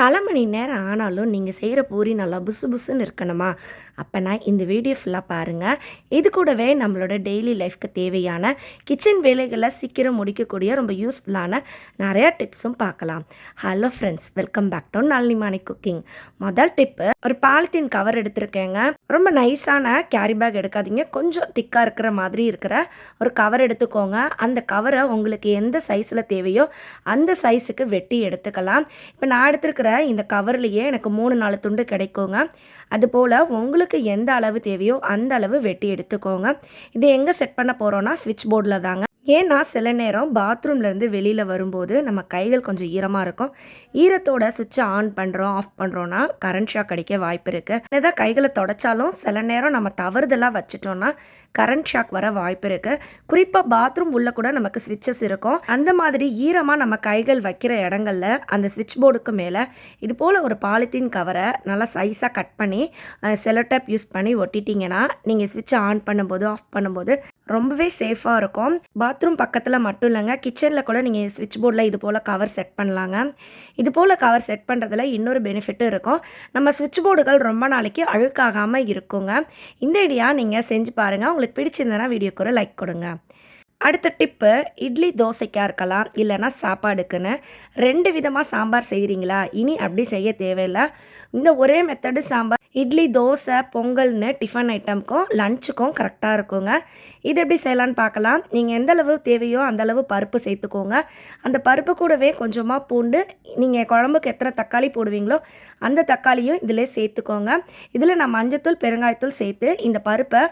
பல மணி நேரம் ஆனாலும் நீங்கள் செய்கிற பூரி நல்லா புசு புசுன்னு இருக்கணுமா? அப்போனா இந்த வீடியோ ஃபுல்லாக பாருங்கள் இது கூடவே நம்மளோட டெய்லி லைஃப்க்கு தேவையான கிச்சன் வேலைகளை சீக்கிரம் முடிக்கக்கூடிய ரொம்ப யூஸ்ஃபுல்லான நிறையா டிப்ஸும் பார்க்கலாம். Hello friends welcome back to Nalinimani cooking முதல் டிப்பு ஒரு பாலித்தீன் கவர் எடுத்திருக்கேங்க. ரொம்ப நைஸான கேரி பேக் எடுக்காதீங்க. கொஞ்சம் திக்காக இருக்கிற மாதிரி இருக்கிற ஒரு கவர் எடுத்துக்கோங்க. அந்த கவரை உங்களுக்கு எந்த சைஸில் தேவையோ அந்த சைஸுக்கு வெட்டி எடுத்துக்கலாம். இப்போ நான் இருக்கிற இந்த கவர்லேயே எனக்கு மூணு நாலு துண்டு கிடைக்குங்க. அதுபோல் உங்களுக்கு எந்த அளவு தேவையோ அந்த அளவு வெட்டி எடுத்துக்கோங்க. இது எங்கே செட் பண்ண போகிறோன்னா ஸ்விட்ச் போர்டில் தாங்க. ஏன்னா சில நேரம் பாத்ரூம்லேருந்து வெளியில் வரும்போது நம்ம கைகள் கொஞ்சம் ஈரமாக இருக்கும். ஈரத்தோட சுவிட்சை ஆன் பண்ணுறோம் ஆஃப் பண்ணுறோன்னா கரண்ட் ஷாக் அடிக்க வாய்ப்பு இருக்குது ஏதாவது கைகளை தொடச்சாலும் சில நேரம் நம்ம தவறுதலாக வச்சுட்டோன்னா கரண்ட் ஷாக் வர வாய்ப்பு இருக்குது குறிப்பாக பாத்ரூம் உள்ளே கூட நமக்கு ஸ்விட்சஸ் இருக்கும். அந்த மாதிரி ஈரமாக நம்ம கைகள் வைக்கிற இடங்கள்ல அந்த ஸ்விட்ச் போர்டுக்கு மேலே இது போல் ஒரு பாலித்தீன் கவரை நல்லா சைஸாக கட் பண்ணி செலோடேப் யூஸ் பண்ணி ஒட்டிட்டீங்கன்னா நீங்கள் ஸ்விட்சை ஆன் பண்ணும்போது ஆஃப் பண்ணும்போது ரொம்பவே சேஃபாக இருக்கும். பாத்ரூம் பக்கத்தில் மட்டும் இல்லைங்க. கிச்சனில் கூட நீங்கள் ஸ்விட்ச் போர்டில் இது போல் கவர் செட் பண்ணலாங்க. இது போல் கவர் செட் பண்ணுறதுல இன்னொரு பெனிஃபிட்டும் இருக்கும். நம்ம ஸ்விட்ச் போர்டுகள் ரொம்ப நாளைக்கு அழுக்காகாமல் இருக்குங்க. இந்த ஐடியா நீங்கள் செஞ்சு பாருங்கள் உங்களுக்கு பிடிச்சிருந்தனா வீடியோக்கு ஒரு லைக் கொடுங்க. அடுத்த டிப்பு இட்லி தோசைக்காக இருக்கலாம் இல்லைன்னா சாப்பாடுக்குன்னு. ரெண்டு விதமாக சாம்பார் செய்கிறீங்களா இனி அப்படி செய்ய தேவையில்லை. இந்த ஒரே மெத்தடு சாம்பார் இட்லி தோசை பொங்கல்னு டிஃபன் ஐட்டம்க்கும் லஞ்சுக்கும் கரெக்டாக இருக்குங்க. இது எப்படி செய்யலான்னு பார்க்கலாம். நீங்கள் எந்த அளவு தேவையோ அந்தளவு பருப்பு சேர்த்துக்கோங்க. அந்த பருப்பு கூடவே கொஞ்சமாக பூண்டு நீங்கள் குழம்புக்கு எத்தனை தக்காளி போடுவீங்களோ அந்த தக்காளியும் இதில் சேர்த்துக்கோங்க. இதில் நான் மஞ்சத்தூள் பெருங்காயத்தூள் சேர்த்து இந்த பருப்பை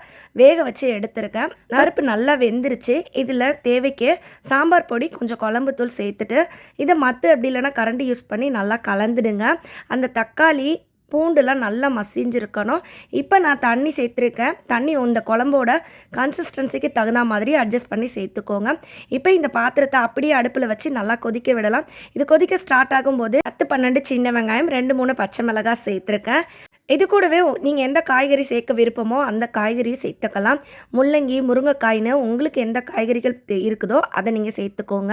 வேக வச்சு எடுத்திருக்கேன். பருப்பு நல்லா வெந்துருச்சு. இதில் தேவைக்கு சாம்பார் பொடி கொஞ்சம் குழம்பு தூள் சேர்த்துட்டு இதை மற்ற அப்படி இல்லைன்னா கரண்டி யூஸ் பண்ணி நல்லா கலந்துடுங்க. அந்த தக்காளி பூண்டுலாம் நல்லா மசிஞ்சிருக்கணும். இப்போ நான் தண்ணி சேர்த்துருக்கேன். தண்ணி இந்த குழம்போட கன்சிஸ்டன்சிக்கு தகுந்த மாதிரி அட்ஜஸ்ட் பண்ணி சேர்த்துக்கோங்க. இப்போ இந்த பாத்திரத்தை அப்படியே அடுப்பில் வச்சு நல்லா கொதிக்க விடலாம். இது கொதிக்க ஸ்டார்ட் ஆகும்போது பத்து பன்னெண்டு சின்ன வெங்காயம் ரெண்டு மூணு பச்சை மிளகாய் சேர்த்துருக்கேன். இது கூடவே நீங்கள் எந்த காய்கறி சேர்க்க விருப்பமோ அந்த காய்கறியை சேர்த்துக்கலாம். முள்ளங்கி முருங்கைக்காய்னு உங்களுக்கு எந்த காய்கறிகள் இருக்குதோ அதை நீங்கள் சேர்த்துக்கோங்க.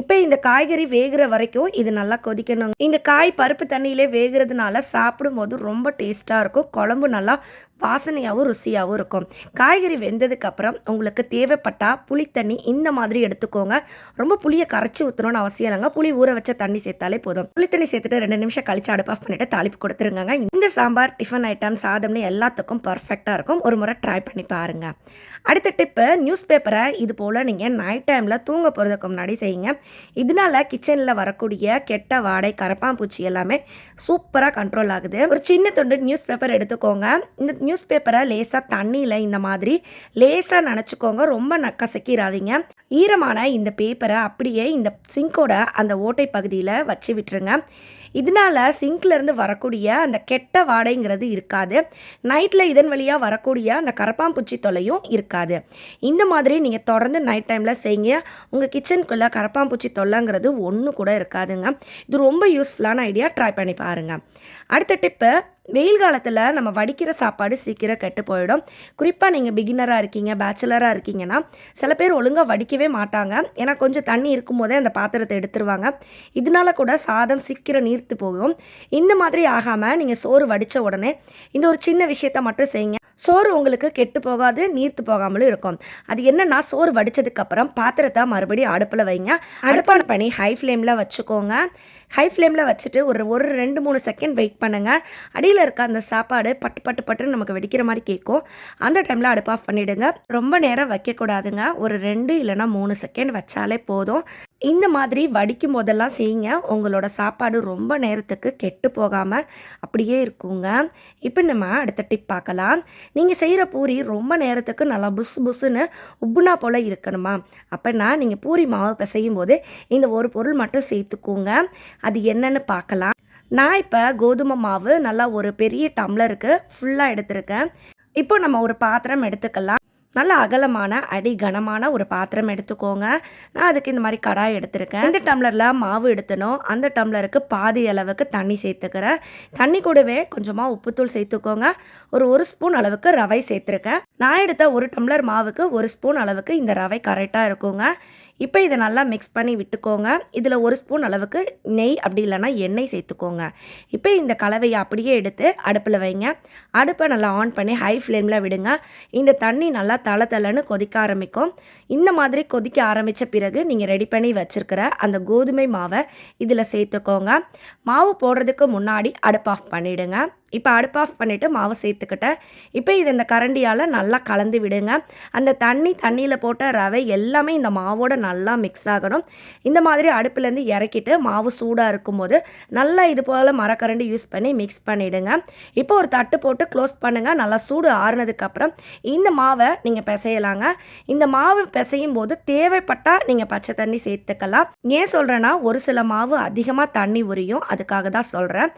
இப்போ இந்த காய்கறி வேகிற வரைக்கும் இது நல்லா கொதிக்கணும். இந்த காய் பருப்பு தண்ணியிலே வேகிறதுனால சாப்பிடும்போது ரொம்ப டேஸ்ட்டாக இருக்கும். குழம்பு நல்லா வாசனையாகவும் ருசியாகவும் இருக்கும். காய்கறி வெந்ததுக்கப்புறம் உங்களுக்கு தேவைப்பட்டால் புளித்தண்ணி இந்த மாதிரி எடுத்துக்கோங்க. ரொம்ப புளியை கரைச்சி ஊற்றணும்னு அவசியம் இல்லைங்க. புளி ஊற வச்ச தண்ணி சேர்த்தாலே போதும். புளித்தண்ணி சேர்த்துட்டு ரெண்டு நிமிஷம் கழிச்சு அடுப்பு ஆஃப் பண்ணிட்டு தாளிப்பு கொடுத்துருங்க இந்த சாம்பார் டிஃபன் ஐட்டம் சாதம்னு எல்லாத்துக்கும் பர்ஃபெக்டாக இருக்கும். ஒரு முறை ட்ரை பண்ணி பாருங்க. அடுத்த டிப்பு நியூஸ் பேப்பரை இது போல் நீங்கள் நைட் டைமில் தூங்க போகிறதுக்கு முன்னாடி செய்யுங்க. இதனால கிச்சனில் வரக்கூடிய கெட்ட வாடை கரப்பாம்பூச்சி எல்லாமே சூப்பராக கண்ட்ரோல் ஆகுது. ஒரு சின்ன துண்டு நியூஸ் பேப்பர் எடுத்துக்கோங்க. இந்த நியூஸ் பேப்பரை லேசாக தண்ணியில் இந்த மாதிரி லேசாக நினச்சிக்கோங்க. ரொம்ப ந கசக்கிடாதீங்க ஈரமான இந்த பேப்பரை அப்படியே இந்த சிங்கோட அந்த ஓட்டை பகுதியில் வச்சு விட்டுருங்க. இதனால சிங்க்லேருந்து வரக்கூடிய அந்த கெட்ட வாடைங்கிறது இருக்காது. நைட்டில் இதன் வழியாக வரக்கூடிய அந்த கரப்பாம்பூச்சி தொல்லையும் இருக்காது. இந்த மாதிரி நீங்கள் தொடர்ந்து நைட் டைமில் செய்யுங்க உங்கள் கிச்சனுக்குள்ளே கரப்பாம்பூச்சி தொல்லைங்கிறது ஒன்று கூட இருக்காதுங்க. இது ரொம்ப யூஸ்ஃபுல்லான ஐடியா. ட்ரை பண்ணி பாருங்கள் அடுத்த டிப்பு வெயில் காலத்தில் நம்ம வடிக்கிற சாப்பாடு சீக்கிரம் கெட்டு போயிடும். குறிப்பாக நீங்கள் பிகினராக இருக்கீங்க பேச்சுலராக இருக்கீங்கன்னா சில பேர் ஒழுங்காக வடிக்கவே மாட்டாங்க. ஏன்னா கொஞ்சம் தண்ணி இருக்கும்போதே அந்த பாத்திரத்தை எடுத்துருவாங்க. இதனால கூட சாதம் சீக்கிரம் நீர்த்து போகும். இந்த மாதிரி ஆகாமல் நீங்கள் சோறு வடித்த உடனே இந்த ஒரு சின்ன விஷயத்த மட்டும் செய்யுங்க. சோறு உங்களுக்கு கெட்டு போகாது நீர்த்து போகாமலும் இருக்கும். அது என்னன்னா சோறு வடித்ததுக்கப்புறம் பாத்திரத்தை மறுபடியும் அடுப்பில் வைங்க. அடுப்பான பண்ணி ஹை ஃப்ளேமில் வச்சுக்கோங்க. ஹை ஃப்ளேமில் வச்சுட்டு ஒரு ஒரு ரெண்டு மூணு செகண்ட் வெயிட் பண்ணுங்கள் அடியில் இருக்க அந்த சாப்பாடு பட்டு பட்டு பட்டுன்னு நமக்கு வெடிக்கிற மாதிரி கேட்கும். அந்த டைமில் அடுப்பு ஆஃப் பண்ணிவிடுங்க ரொம்ப நேரம் வைக்கக்கூடாதுங்க. ஒரு ரெண்டு இல்லைன்னா மூணு செகண்ட் வச்சாலே போதும். இந்த மாதிரி வடிக்கும் போதெல்லாம் செய்யுங்க. உங்களோட சாப்பாடு ரொம்ப நேரத்துக்கு கெட்டு போகாமல் அப்படியே இருக்குங்க. இப்போ நம்ம அடுத்த டிப் பார்க்கலாம். நீங்கள் செய்கிற பூரி ரொம்ப நேரத்துக்கு நல்லா புஸ் புஸ்ஸுன்னு உப்புனா போல் இருக்கணுமா? அப்படின்னா நீங்கள் பூரி மாவு பிசையும் போது இந்த ஒரு பொருள் மட்டும் சேர்த்துக்கோங்க. அது என்னன்னு பார்க்கலாம். நான் இப்போ கோதுமை மாவு நல்லா ஒரு பெரிய டம்ளருக்கு ஃபுல்லாக எடுத்திருக்கேன். இப்போ நம்ம ஒரு பாத்திரம் எடுத்துக்கலாம். நல்ல அகலமான அடி கனமான ஒரு பாத்திரம் எடுத்துக்கோங்க. நான் அதுக்கு இந்த மாதிரி கடாய் எடுத்திருக்கேன். இந்த டம்ளரில் மாவு எடுத்தணும். அந்த டம்ளருக்கு பாதி அளவுக்கு தண்ணி சேர்த்துக்கிறேன். தண்ணி கூடவே கொஞ்சமாக உப்புத்தூள் சேர்த்துக்கோங்க. ஒரு ஒரு ஸ்பூன் அளவுக்கு ரவை சேர்த்துருக்கேன். நான் எடுத்த ஒரு டம்ளர் மாவுக்கு ஒரு ஸ்பூன் அளவுக்கு இந்த ரவை கரெக்டாக இருக்குங்க. இப்போ இதை நல்லா மிக்ஸ் பண்ணி விட்டுக்கோங்க. இதில் ஒரு ஸ்பூன் அளவுக்கு நெய் அப்படி இல்லைன்னா எண்ணெய் சேர்த்துக்கோங்க. இப்போ இந்த கலவையை அப்படியே எடுத்து அடுப்பில் வைங்க. அடுப்பை நல்லா ஆன் பண்ணி ஹை ஃப்ளேமில் விடுங்க. இந்த தண்ணி நல்லா தலை தலைன்னு கொதிக்க ஆரம்பிக்கும். இந்த மாதிரி கொதிக்க ஆரம்பித்த பிறகு நீங்கள் ரெடி பண்ணி வச்சுருக்கிற அந்த கோதுமை மாவை இதில் சேர்த்துக்கோங்க. மாவு போடுறதுக்கு முன்னாடி அடுப்பு ஆஃப் பண்ணிவிடுங்க இப்போ அடுப்பு ஆஃப் பண்ணிவிட்டு மாவு சேர்த்துக்கிட்டேன். இப்போ இது இந்த கரண்டியால் நல்லா கலந்து விடுங்க. அந்த தண்ணி தண்ணியில் போட்ட ரவை எல்லாமே இந்த மாவோட நல்லா மிக்ஸ் ஆகணும். இந்த மாதிரி அடுப்புலேருந்து இறக்கிட்டு மாவு சூடாக இருக்கும்போது நல்லா இது போல் மரக்கரண்டி யூஸ் பண்ணி மிக்ஸ் பண்ணிவிடுங்க இப்போ ஒரு தட்டு போட்டு க்ளோஸ் பண்ணுங்கள் நல்லா சூடு ஆறுனதுக்கப்புறம் இந்த மாவை நீங்கள் பிசையலாங்க. இந்த மாவு பிசையும் போது தேவைப்பட்டால் நீங்கள் பச்சை தண்ணி சேர்த்துக்கலாம். ஏன் சொல்கிறேன்னா ஒரு சில மாவு அதிகமாக தண்ணி உரியும். அதுக்காக தான் சொல்கிறேன்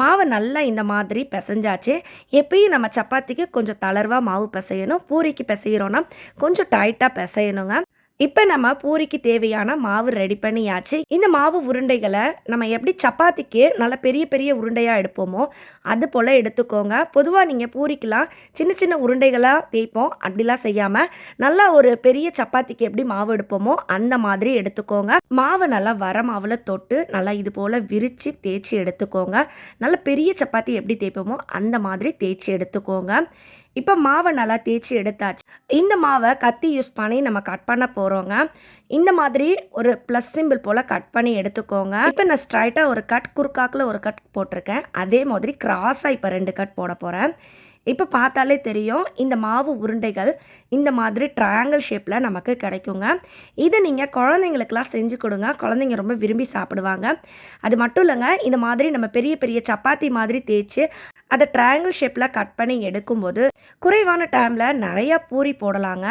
மாவை நல்லா இந்த மாதிரி பிசைஞ்சாச்சு. எப்பயும் நம்ம சப்பாத்திக்கு கொஞ்சம் தளர்வாக மாவு பிசையணும் பூரிக்கு பிசைகிறோன்னா கொஞ்சம் டைட்டாக பிசையணுங்க. இப்போ நம்ம பூரிக்கு தேவையான மாவு ரெடி பண்ணியாச்சு. இந்த மாவு உருண்டைகளை நம்ம எப்படி சப்பாத்திக்கு நல்ல பெரிய பெரிய உருண்டையாக எடுப்போமோ அது போல் எடுத்துக்கோங்க. பொதுவாக நீங்கள் பூரிக்கெலாம் சின்ன சின்ன உருண்டைகளாக தேய்ப்போம். அப்படிலாம் செய்யாமல் நல்லா ஒரு பெரிய சப்பாத்திக்கு எப்படி மாவு எடுப்போமோ அந்த மாதிரி எடுத்துக்கோங்க. மாவை நல்லா வர மாவில் தொட்டு நல்லா இது போல் விரித்து தேய்ச்சி எடுத்துக்கோங்க. நல்ல பெரிய சப்பாத்தி எப்படி தேய்ப்போமோ அந்த மாதிரி தேய்ச்சி எடுத்துக்கோங்க. இப்போ மாவை நல்லா தேய்ச்சி எடுத்தாச்சு. இந்த மாவை கத்தி யூஸ் பண்ணி நம்ம கட் பண்ண போகிறோங்க இந்த மாதிரி ஒரு ப்ளஸ் சிம்பிள் போல் கட் பண்ணி எடுத்துக்கோங்க. இப்போ நான் ஸ்ட்ரைட்டாக ஒரு கட் குறுக்காக்கில் ஒரு கட் போட்டிருக்கேன். அதே மாதிரி கிராஸாக இப்போ ரெண்டு கட் போட போகிறேன் இப்போ பார்த்தாலே தெரியும் இந்த மாவு உருண்டைகள் இந்த மாதிரி ட்ரையாங்கிள் ஷேப்பில் நமக்கு கிடைக்குங்க. இதை நீங்கள் குழந்தைங்களுக்கெல்லாம் செஞ்சு கொடுங்க. குழந்தைங்க ரொம்ப விரும்பி சாப்பிடுவாங்க. அது மட்டும் இல்லைங்க இந்த மாதிரி நம்ம பெரிய பெரிய சப்பாத்தி மாதிரி தேய்ச்சி அதை ட்ரையாங்கிள் ஷேப்பில் கட் பண்ணி எடுக்கும்போது குறைவான டைமில் நிறையா பூரி போடலாங்க.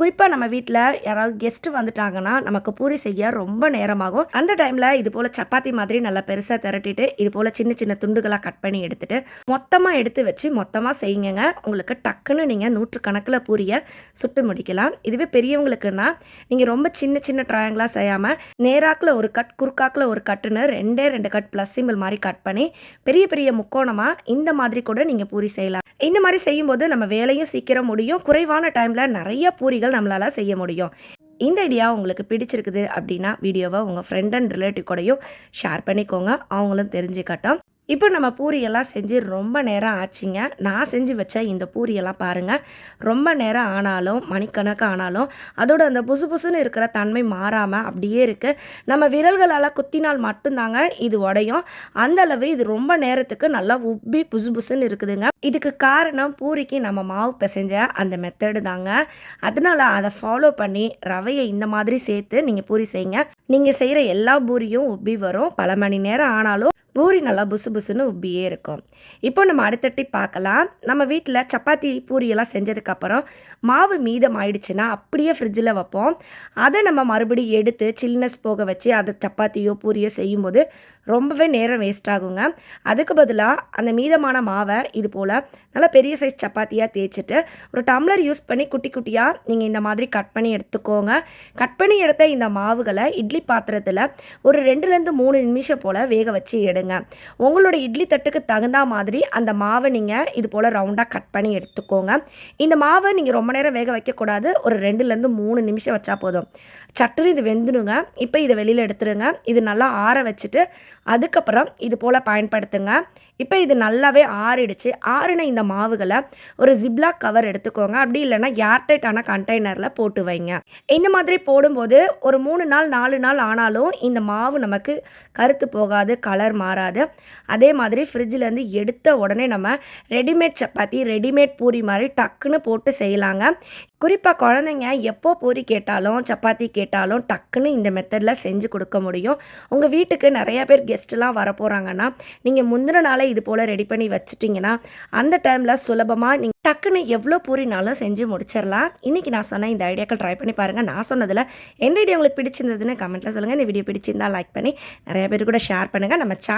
குறிப்பாக நம்ம வீட்டில் யாராவது கெஸ்ட்டு வந்துட்டாங்கன்னா நமக்கு பூரி செய்ய ரொம்ப நேரமாகும். அந்த டைமில் இது போல் சப்பாத்தி மாதிரி நல்லா பெருசாக திரட்டிட்டு இது போல் சின்ன சின்ன துண்டுகளாக கட் பண்ணி எடுத்துட்டு மொத்தமாக எடுத்து வச்சு மொத்தமாக செய்யுங்க உங்களுக்கு டக்குன்னு நீங்கள் நூற்றுக்கணக்கில் பூரியை சுட்டு முடிக்கலாம். இதுவே பெரியவங்களுக்குன்னா நீங்கள் ரொம்ப சின்ன சின்ன ட்ராயங்களாக செய்யாமல் நேராக்கில் ஒரு கட் குறுக்காக்கில் ஒரு கட்டுன்னு ரெண்டே ரெண்டு கட் ப்ளஸ் சிம்பிள் மாதிரி கட் பண்ணி பெரிய பெரிய முக்கோணமாக இந்த மாதிரி கூட நீங்கள் பூரி செய்யலாம். இந்த மாதிரி செய்யும்போது நம்ம வேலையும் சீக்கிரம் முடியும். குறைவான டைமில் நிறைய பூரிகள் நம்மளால் செய்ய முடியும். இந்த ஐடியா உங்களுக்கு பிடிச்சிருக்குது அப்படின்னா வீடியோவை உங்கள் ஃப்ரெண்ட் அண்ட் ரிலேட்டிவ் கூடயும் ஷேர் பண்ணிக்கோங்க. அவங்களும் தெரிஞ்சுக்கட்டும். இப்போ நம்ம பூரியெல்லாம் செஞ்சு ரொம்ப நேரம் ஆச்சுங்க. நான் செஞ்சு வச்ச இந்த பூரியெல்லாம் பாருங்கள் ரொம்ப நேரம் ஆனாலும் மணிக்கணக்கு ஆனாலும் அதோட அந்த புசு புசுன்னு இருக்கிற தன்மை மாறாமல் அப்படியே இருக்குது நம்ம விரல்களால் குத்தினால் மட்டும்தாங்க இது உடையும். அந்த அளவு இது ரொம்ப நேரத்துக்கு நல்லா உப்பி புசு புசுன்னு இருக்குதுங்க. இதுக்கு காரணம் பூரிக்கு நம்ம மாவு பிசைஞ்ச அந்த மெத்தடு தாங்க. அதனால் அதை ஃபாலோ பண்ணி ரவையை இந்த மாதிரி சேர்த்து நீங்கள் பூரி செய்யுங்க. நீங்கள் செய்கிற எல்லா பூரியும் உப்பி வரும். பல மணி நேரம் ஆனாலும் பூரி நல்லா புசு புசுன்னு உப்பியே இருக்கும். இப்போ நம்ம அடுத்தட்டி பார்க்கலாம். நம்ம வீட்டில் சப்பாத்தி பூரியெல்லாம் செஞ்சதுக்கப்புறம் மாவு மீதம் ஆயிடுச்சுன்னா அப்படியே ஃப்ரிட்ஜில் வைப்போம். அதை நம்ம மறுபடியும் எடுத்து சில்னஸ் போக வச்சு அதை சப்பாத்தியோ பூரியோ செய்யும்போது ரொம்பவே நேரம் வேஸ்ட் ஆகுங்க. அதுக்கு பதிலாக அந்த மீதமான மாவை இது போல் நல்லா பெரிய சைஸ் சப்பாத்தியாக தேய்ச்சிட்டு ஒரு டம்ளர் யூஸ் பண்ணி குட்டி குட்டியாக நீங்கள் இந்த மாதிரி கட் பண்ணி எடுத்துக்கோங்க. கட் பண்ணி எடுத்த இந்த மாவுகளை இட்லி பாத்திரத்தில் ஒரு ரெண்டுலேருந்து மூணு நிமிஷம் போல் வேக வச்சு எடுங்க. உங்களோட இட்லி தட்டுக்கு தகுந்த மாதிரி அந்த மாவை நீங்கள் இது போல் ரவுண்டாக கட் பண்ணி எடுத்துக்கோங்க. இந்த மாவை நீங்கள் ரொம்ப நேரம் வேக வைக்கக்கூடாது. ஒரு ரெண்டுலேருந்து மூணு நிமிஷம் வச்சா போதும். சட்டுன்னு இது வெந்துடுங்க. இப்போ இதை வெளியில் எடுத்துருங்க. இது நல்லா ஆற வச்சுட்டு அதுக்கப்புறம் இது போல் பயன்படுத்துங்க. இப்போ இது நல்லாவே ஆறிடுச்சு. ஆறின இந்த மாவுகளை ஒரு ஜிப்லாக் கவர் எடுத்துக்கோங்க. அப்படி இல்லைன்னா ஏர்டைட்டான கண்டெய்னரில் போட்டு வைங்க. இந்த மாதிரி போடும்போது ஒரு மூணு நாள் நாலு நாள் ஆனாலும் இந்த மாவு நமக்கு கருத்து போகாது கலர் மா மாறாது. அதே மாதிரி ஃப்ரிட்ஜிலேருந்து எடுத்த உடனே நம்ம ரெடிமேட் சப்பாத்தி ரெடிமேட் பூரி மாதிரி டக்குன்னு போட்டு செய்யலாங்க. குறிப்பாக குழந்தைங்க எப்போ பூரி கேட்டாலும் சப்பாத்தி கேட்டாலும் டக்குன்னு இந்த மெத்தடில் செஞ்சு கொடுக்க முடியும். உங்கள் வீட்டுக்கு நிறையா பேர் கெஸ்ட்டெலாம் வரப்போகிறாங்கன்னா நீங்கள் முந்தின நாளே இது போல் ரெடி பண்ணி வச்சுட்டிங்கன்னா அந்த டைமில் சுலபமாக நீங்கள் டக்குன்னு எவ்வளோ பூரினாலும் செஞ்சு முடிச்சிடலாம் இன்றைக்கி நான் சொன்ன இந்த ஐடியாக்கள் ட்ரை பண்ணி பாருங்கள் நான் சொன்னதில் எந்த ஐடியா உங்களுக்கு பிடிச்சிருந்ததுன்னு கமெண்ட்டில் சொல்லுங்கள் இந்த வீடியோ பிடிச்சிருந்தால் லைக் பண்ணி நிறைய பேர் கூட ஷேர் பண்ணுங்கள் நம்ம சேனல்